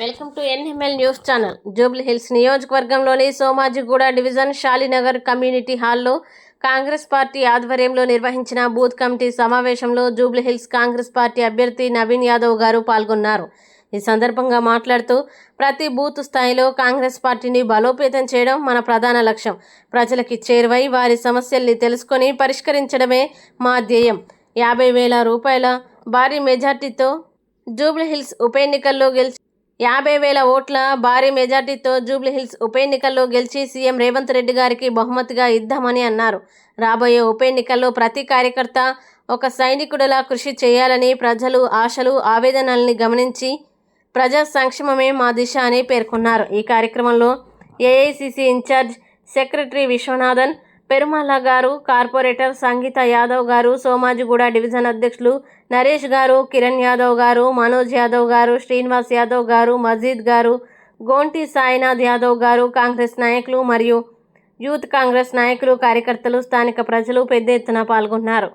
Welcome to NML news channel. Jubilee Hills నియోజకవర్గంలోని Somajiguda division షాలినగర్ community హాల్లో Congress party ఆధ్వర్యంలో నిర్వహించిన బూత్ కమిటీ సమావేశంలో జూబ్లీ హిల్స్ కాంగ్రెస్ పార్టీ అభ్యర్థి నవీన్ యాదవ్ గారు పాల్గొన్నారు. ఈ సందర్భంగా మాట్లాడుతూ ప్రతి బూత్ స్థాయిలో కాంగ్రెస్ పార్టీని బలోపేతం చేయడం మన ప్రధాన లక్ష్యం. ప్రజలకి చేరువై వారి సమస్యల్ని తెలుసుకొని పరిష్కరించడమే మా ధ్యేయం. యాభై వేల రూపాయల భారీ మెజార్టీతో జూబ్లీ హిల్స్ ఉప ఎన్నికల్లో గెలిచి యాభై వేల ఓట్ల భారీ మెజార్టీతో జూబ్లీహిల్స్ ఉప ఎన్నికల్లో గెలిచి సీఎం రేవంత్ రెడ్డి గారికి బహుమతిగా ఇద్దామని అన్నారు. రాబోయే ఉప ఎన్నికల్లో ప్రతి కార్యకర్త ఒక సైనికుడిలా కృషి చేయాలని ప్రజలు ఆశలు ఆవేదనల్ని గమనించి ప్రజా సంక్షేమమే మా దిశ అని పేర్కొన్నారు. ఈ కార్యక్రమంలో AICC in charge secretary Viswanathan Perumal గారు కార్పొరేటర్ సంగీత యాదవ్ గారు సోమాజిగూడ డివిజన్ అధ్యక్షులు నరేష్ గారు కిరణ్ యాదవ్ గారు మనోజ్ యాదవ్ గారు శ్రీనివాస్ యాదవ్ గారు మజీద్ గారు గోంటి సాయినాథ్ యాదవ్ గారు కాంగ్రెస్ నాయకులు మరియు యూత్ కాంగ్రెస్ నాయకులు కార్యకర్తలు స్థానిక ప్రజలు పెద్ద ఎత్తున పాల్గొన్నారు.